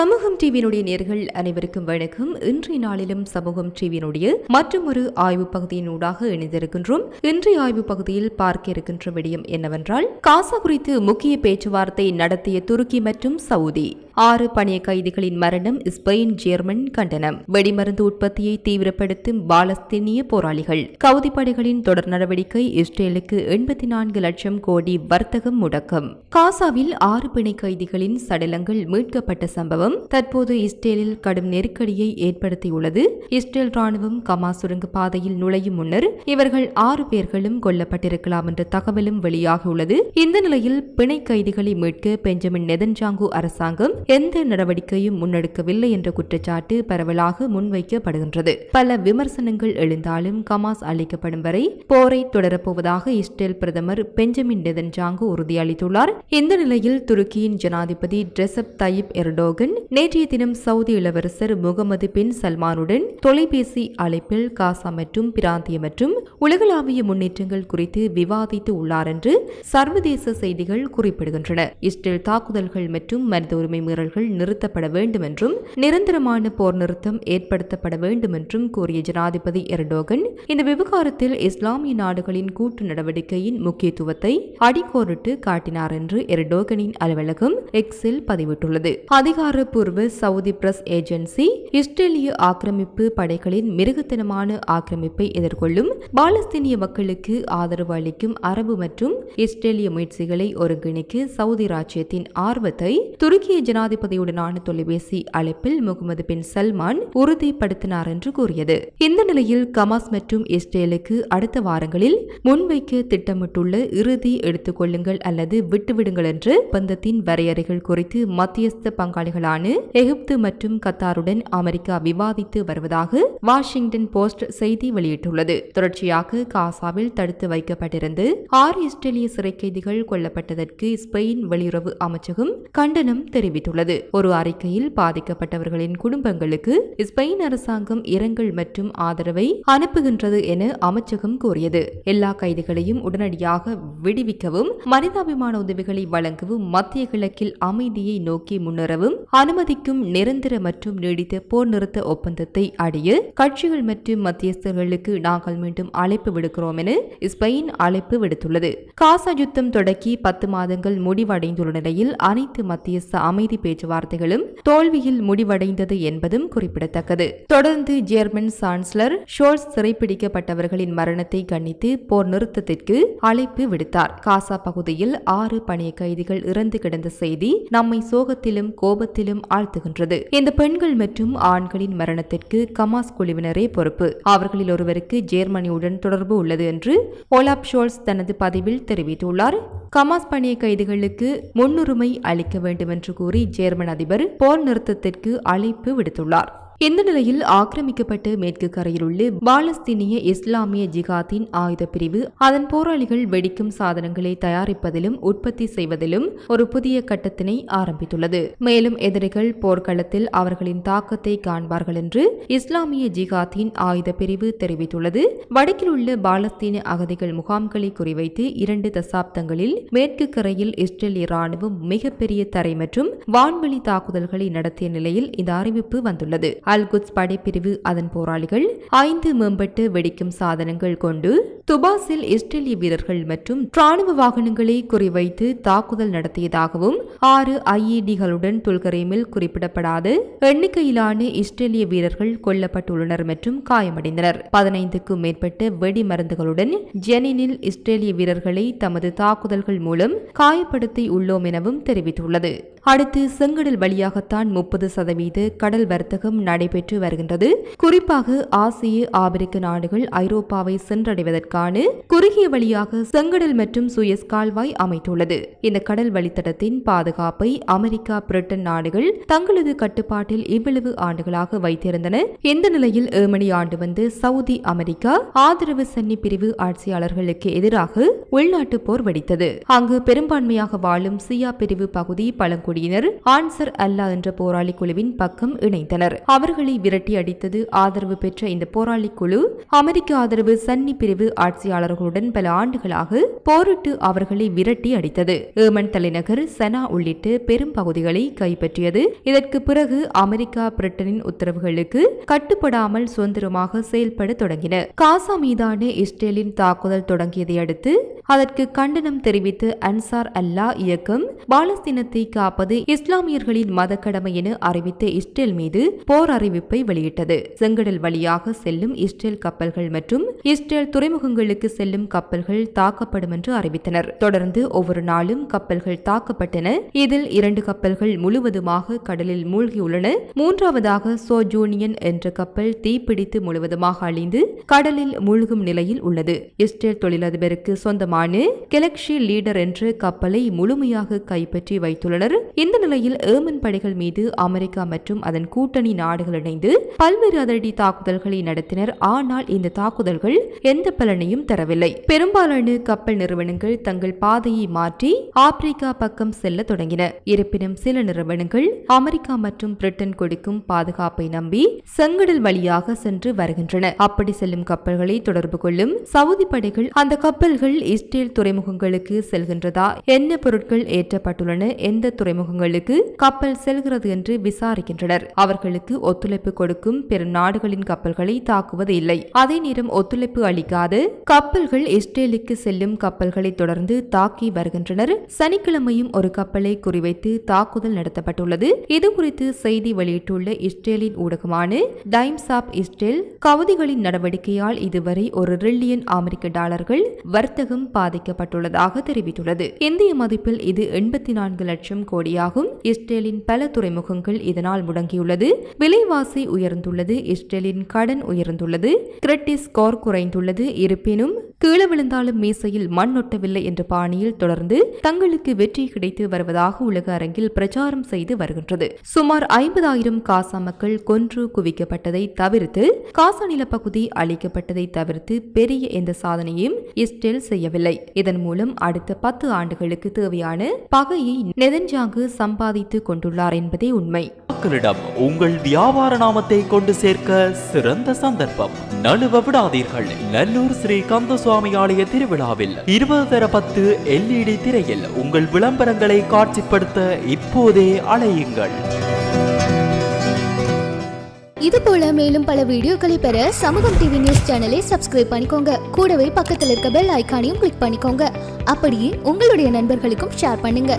சமூகம் டிவியினுடைய நேர்கள் அனைவருக்கும் வணக்கம். இன்றைய நாளிலும் சமூகம் டிவியினுடைய மற்றொரு ஆய்வு பகுதியினூடாக இணைந்திருக்கின்றோம். இன்றைய ஆய்வு பகுதியில் பார்க்க இருக்கின்ற விடயம் என்னவென்றால் காசா குறித்து முக்கிய பேச்சுவார்த்தை நடத்திய துருக்கி மற்றும் சவுதி. ஆறு பணிய கைதிகளின் மரணம் ஸ்பெயின் ஜெர்மன் கண்டனம். வெடிமருந்து உற்பத்தியை தீவிரப்படுத்தும் பாலஸ்தீனிய போராளிகள். கவுதி படைகளின் தொடர் நடவடிக்கை இஸ்ரேலுக்கு எண்பத்தி நான்கு லட்சம் கோடி வர்த்தகம் முடக்கம். காசாவில் ஆறு பிணை கைதிகளின் சடலங்கள் மீட்கப்பட்ட சம்பவம் தற்போது இஸ்ரேலில் கடும் நெருக்கடியை ஏற்படுத்தியுள்ளது. இஸ்ரேல் ராணுவம் கமா சுரங்க பாதையில் நுழையும் முன்னர் இவர்கள் ஆறு பேர்களும் கொல்லப்பட்டிருக்கலாம் என்ற தகவலும் வெளியாகியுள்ளது இந்த நிலையில் பிணை கைதிகளை மீட்க பெஞ்சமின் நெதன்ஜாங்கு அரசாங்கம் எந்த நடவடிக்கையும் முன்னெடுக்கவில்லை என்ற குற்றச்சாட்டு பரவலாக முன்வைக்கப்படுகின்றது. பல விமர்சனங்கள் எழுந்தாலும் கமாஸ் அளிக்கப்படும் வரை போரை தொடரப்போவதாக இஸ்ரேல் பிரதமர் பெஞ்சமின் நெதன்ஜாங்கு உறுதியளித்துள்ளார். இந்த நிலையில் துருக்கியின் ஜனாதிபதி ட்ரெசப் தயிப் எர்டோகன் நேற்றைய தினம் சவுதி இளவரசர் முகமது பின் சல்மானுடன் தொலைபேசி அழைப்பில் காசா மற்றும் பிராந்திய மற்றும் உலகளாவிய முன்னேற்றங்கள் குறித்து விவாதித்து உள்ளார் என்று சர்வதேச செய்திகள் குறிப்பிடுகின்றன. இஸ்ரேல் தாக்குதல்கள் மற்றும் மனித உரிமை மீறல்கள் நிறுத்தப்பட வேண்டும் என்றும் நிரந்தரமான போர் நிறுத்தம் ஏற்படுத்தப்பட வேண்டும் என்றும் கூறிய ஜனாதிபதி எர்டோகன் இந்த விவகாரத்தில் இஸ்லாமிய நாடுகளின் கூட்டு நடவடிக்கையின் முக்கியத்துவத்தை அடிக்கோரிட்டு காட்டினார் என்று எர்டோகனின் அலுவலகம் எக்ஸில் பதிவிட்டுள்ளது. அதிகார அதிகாரப்பூர்வ சவுதி பிரஸ் ஏஜென்சி இஸ்ரேலிய ஆக்கிரமிப்பு படைகளின் மிருகத்தனமான ஆக்கிரமிப்பை எதிர்கொள்ளும் பாலஸ்தீனிய மக்களுக்கு ஆதரவு அளிக்கும் அரபு மற்றும் இஸ்ரேலிய முயற்சிகளை ஒருங்கிணைக்க சவுதி ராஜ்யத்தின் ஆர்வத்தை துருக்கிய ஜனாதிபதியுடனான தொலைபேசி அழைப்பில் முகமது பின் சல்மான் உறுதிப்படுத்தினார் என்று கூறியது. இந்த நிலையில் கமாஸ் மற்றும் இஸ்ரேலுக்கு அடுத்த வாரங்களில் முன்வைக்க திட்டமிட்டுள்ள இறுதி எடுத்துக்கொள்ளுங்கள் அல்லது விட்டுவிடுங்கள் என்று ஒப்பந்தத்தின் வரையறைகள் குறித்து மத்தியஸ்த பங்காளிகளான எகிப்து மற்றும் கத்தாருடன் அமெரிக்கா விவாதித்து வருவதாக வாஷிங்டன் போஸ்ட் செய்தி வெளியிட்டுள்ளது. தொடர்ச்சியாக காசாவில் தடுத்து வைக்கப்பட்டிருந்து ஆறு இஸ்ரேலிய சிறை கைதிகள் கொல்லப்பட்டதற்கு ஸ்பெயின் வெளியுறவு அமைச்சகம் கண்டனம் தெரிவித்துள்ளது. ஒரு அறிக்கையில் பாதிக்கப்பட்டவர்களின் குடும்பங்களுக்கு ஸ்பெயின் அரசாங்கம் இரங்கல் மற்றும் ஆதரவை அனுப்புகின்றது என அமைச்சகம் கூறியது. எல்லா கைதிகளையும் உடனடியாக விடுவிக்கவும் மனிதாபிமான உதவிகளை வழங்கவும் மத்திய கிழக்கில் அமைதியை நோக்கி முன்னேறவும் அனுமதிக்கும் நிரந்தர மற்றும் நீடித்த போர் நிறுத்த ஒப்பந்தத்தை அடைய கட்சிகள் மற்றும் மத்தியஸ்தர்களுக்கு நாங்கள் மீண்டும் அழைப்பு விடுக்கிறோம் என ஸ்பெயின் அழைப்பு விடுத்துள்ளது. காசா யுத்தம் தொடக்கி பத்து மாதங்கள் முடிவடைந்துள்ள நிலையில் அனைத்து மத்தியஸ்த அமைதி பேச்சுவார்த்தைகளும் தோல்வியில் முடிவடைந்தது என்பதும் குறிப்பிடத்தக்கது. தொடர்ந்து ஜெர்மன் சான்சலர் ஷோல்ஸ் சிறைப்பிடிக்கப்பட்டவர்களின் மரணத்தை கண்டித்து போர் நிறுத்தத்திற்கு அழைப்பு விடுத்தார். காசா பகுதியில் ஆறு பணிய கைதிகள் இறந்து கிடந்த செய்தி நம்மை சோகத்திலும் கோபத்திலும் ஆழ்த்துகின்றது. இந்த பெண்கள் மற்றும் ஆண்களின் மரணத்திற்கு கமாஸ் குழுவினரே பொறுப்பு. அவர்களில் ஒருவருக்கு ஜெர்மனியுடன் தொடர்பு உள்ளது என்று ஓலாப் ஷோல்ஸ் தனது பதிவில் தெரிவித்துள்ளார். கமாஸ் பணிய கைதிகளுக்கு முன்னுரிமை அளிக்க வேண்டும் என்று கூறி ஜேர்மன் அதிபர் போர் நிறுத்தத்திற்கு அழைப்பு விடுத்துள்ளார். இந்த நிலையில் ஆக்கிரமிக்கப்பட்ட மேற்கு கரையில் உள்ள பாலஸ்தீனிய இஸ்லாமிய ஜிகாத்தின் ஆயுத பிரிவு அதன் போராளிகள் வெடிக்கும் சாதனங்களை தயாரிப்பதிலும் உற்பத்தி செய்வதிலும் ஒரு புதிய கட்டத்தினை ஆரம்பித்துள்ளது. மேலும் எதிரிகள் போர்க்களத்தில் அவர்களின் தாக்கத்தை காண்பார்கள் என்று இஸ்லாமிய ஜிகாத்தின் ஆயுத பிரிவு தெரிவித்துள்ளது. வடக்கில் உள்ள பாலஸ்தீன அகதிகள் முகாம்களை குறிவைத்து இரண்டு தசாப்தங்களில் மேற்கு கரையில் இஸ்ரேலிய ராணுவம் மிகப்பெரிய தரை மற்றும் வான்வெளி தாக்குதல்களை நடத்திய நிலையில் இந்த அறிவிப்பு வந்துள்ளது. அல்குத்ஸ் படைப்பிரிவு அதன் போராளிகள் ஐந்து மேம்பட்டு வெடிக்கும் சாதனங்கள் கொண்டு துபாஸில் இஸ்ரேலிய வீரர்கள் மற்றும் ராணுவ வாகனங்களை குறிவைத்து தாக்குதல் நடத்தியதாகவும் ஆறு ஐஇடிகளுடன் துல்கரேமில் குறிப்பிடப்படாத எண்ணிக்கையிலான இஸ்ரேலிய வீரர்கள் கொல்லப்பட்டுள்ளனர் மற்றும் காயமடைந்தனர். பதினைந்துக்கும் மேற்பட்ட வெடி மருந்துகளுடன் ஜெனினில் இஸ்ரேலிய வீரர்களை தமது தாக்குதல்கள் மூலம் காயப்படுத்தி உள்ளோம் எனவும் தெரிவித்துள்ளது. அடுத்து செங்கடல் வழியாகத்தான் முப்பது சதவீத கடல் வர்த்தகம் நடைபெற்று வருகின்றது. குறிப்பாக ஆசிய ஆப்பிரிக்க நாடுகள் ஐரோப்பாவை சென்றடைவதற்கான குறுகிய வழியாக செங்கடல் மற்றும் சுயஸ் கால்வாய் அமைத்துள்ளது. இந்த கடல் வழித்தடத்தின் பாதுகாப்பை அமெரிக்கா பிரிட்டன் நாடுகள் தங்களது கட்டுப்பாட்டில் இவ்வளவு ஆண்டுகளாக வைத்திருந்தன. இந்த நிலையில் ஏமனி ஆண்டு வந்து சவுதி அமெரிக்கா ஆதரவு சன்னி பிரிவு ஆட்சியாளர்களுக்கு எதிராக உள்நாட்டு போர் வெடித்தது. அங்கு பெரும்பான்மையாக வாழும் சியா பிரிவு பகுதி பழங்குடி பழங்குடியினர் ஆன்சர் அல்லா என்ற போராளி குழுவின் பக்கம் இணைந்தனர். அவர்களை விரட்டி அடித்தது ஆதரவு பெற்ற இந்த போராளி குழு அமெரிக்க ஆதரவு சன்னி பிரிவு ஆட்சியாளர்களுடன் பல ஆண்டுகளாக போரிட்டு அவர்களை விரட்டி அடித்தது. ஏமன் தலைநகர் சனா உள்ளிட்ட பெரும் பகுதிகளை கைப்பற்றியது. இதற்கு பிறகு அமெரிக்கா பிரிட்டனின் உத்தரவுகளுக்கு கட்டுப்படாமல் சுதந்திரமாக செயல்பட தொடங்கின. காசா மீதான இஸ்ரேலின் தாக்குதல் தொடங்கியதை அடுத்து அதற்கு கண்டனம் தெரிவித்து அன்சார் அல்லா இயக்கம் பாலஸ்தீனத்தை காப்ப காப்பது இஸ்லாமியர்களின் மதக்கடமை என அறிவித்த இஸ்ரேல் மீது போர் அறிவிப்பை வெளியிட்டது. செங்கடல் வழியாக செல்லும் இஸ்ரேல் கப்பல்கள் மற்றும் இஸ்ரேல் துறைமுகங்களுக்கு செல்லும் கப்பல்கள் தாக்கப்படும் என்று அறிவித்தனர். தொடர்ந்து ஒவ்வொரு நாளும் கப்பல்கள் தாக்கப்பட்டன. இதில் இரண்டு கப்பல்கள் முழுவதுமாக கடலில் மூழ்கியுள்ளன. மூன்றாவதாக சோஜூனியன் என்ற கப்பல் தீப்பிடித்து முழுவதுமாக அழிந்து கடலில் மூழ்கும் நிலையில் உள்ளது. இஸ்ரேல் தொழிலதிபருக்கு சொந்தமான கெலக்ஷி லீடர் என்ற கப்பலை முழுமையாக கைப்பற்றி வைத்துள்ளனர். இந்த நிலையில் ஏமன் படைகள் மீது அமெரிக்கா மற்றும் அதன் கூட்டணி நாடுகள் இணைந்து பல்வேறு அதிரடி தாக்குதல்களை நடத்தினர். ஆனால் இந்த தாக்குதல்கள் எந்த பலனையும் தரவில்லை. பெரும்பாலான கப்பல் நிறுவனங்கள் தங்கள் பாதையை மாற்றி ஆப்பிரிக்கா பக்கம் செல்ல தொடங்கின. இருப்பினும் சில நிறுவனங்கள் அமெரிக்கா மற்றும் பிரிட்டன் கொடுக்கும் பாதுகாப்பை நம்பி செங்கடல் வழியாக சென்று வருகின்றன. அப்படி செல்லும் கப்பல்களை தொடர்பு கொள்ளும் சவுதி படைகள் அந்த கப்பல்கள் இஸ்ரேல் துறைமுகங்களுக்கு செல்கின்றதா? என்ன பொருட்கள் ஏற்றப்பட்டுள்ளன? எந்த துறைமுகங்களுக்கு கப்பல் செல்கிறது என்று விசாரிக்கின்றனர். அவர்களுக்கு ஒத்துழைப்பு கொடுக்கும் பிற நாடுகளின் கப்பல்களை தாக்குவது இல்லை. அதே நேரம் ஒத்துழைப்பு அளிக்காது கப்பல்கள் இஸ்ரேலுக்கு செல்லும் கப்பல்களை தொடர்ந்து தாக்கி வருகின்றனர். சனிக்கிழமையும் ஒரு கப்பலை குறிவைத்து தாக்குதல் நடத்தப்பட்டுள்ளது. இது குறித்து செய்தி வெளியிட்டுள்ள இஸ்ரேலின் ஊடகமான டைம்ஸ் ஆப் இஸ்ரேல் கவுதிகளின் நடவடிக்கையால் இதுவரை ஒரு ரில்லியன் அமெரிக்க டாலர்கள் வர்த்தகம் பாதிக்கப்பட்டுள்ளதாக தெரிவித்துள்ளது. இந்திய மதிப்பில் இது எண்பத்தி நான்கு லட்சம் கோடி கோடியாகும் இஸ்ரேலின் பல துறைமுகங்கள் இதனால் முடங்கியுள்ளது. விலைவாசி உயர்ந்துள்ளது. இஸ்ரேலின் கடன் உயர்ந்துள்ளது. கிரெடிட் ஸ்கோர் குறைந்துள்ளது. இருப்பினும் கீழே விழுந்தாலும் மீசையில் மண் ஒட்டவில்லை என்ற பாணியில் தொடர்ந்து தங்களுக்கு வெற்றி கிடைத்து வருவதாக உலக அரங்கில் பிரச்சாரம் செய்து வருகின்றது. சுமார் ஐம்பதாயிரம் காசா மக்கள் கொன்று குவிக்கப்பட்டதை தவிர்த்து காசா நிலப்பகுதி அளிக்கப்பட்டதை தவிர்த்து பெரிய எந்த சாதனையும் இஸ்ரேல் செய்யவில்லை. இதன் மூலம் அடுத்த பத்து ஆண்டுகளுக்கு தேவையான பகையை நெதன்ஜாங்கு சம்பாதித்துக் கொண்டுள்ளார் என்பதே உண்மை. மக்களிடம் உங்கள் வியாபார நாமத்தை கொண்டு சேர்க்க சிறந்த சந்தர்ப்பம். நழுவ விடாதீர்கள். நல்லூர் ஸ்ரீ கந்தசுவாமி ஆலய திருவிழாவில் இருபது தர பத்து எல்இடி திரையில் உங்கள் விளம்பரங்களை காட்சிப்படுத்த இப்போதே அலையுங்கள். இது போல மேலும் பல வீடியோக்களை பெற சமூகம் டிவி நியூஸ் சேனலை சப்ஸ்கிரைப் பண்ணிக்கோங்க. கூடவே பக்கத்தில் இருக்க பெல் ஐக்கானையும் கிளிக் பண்ணிக்கோங்க. அப்படியே உங்களுடைய நண்பர்களுக்கும் ஷேர் பண்ணுங்க.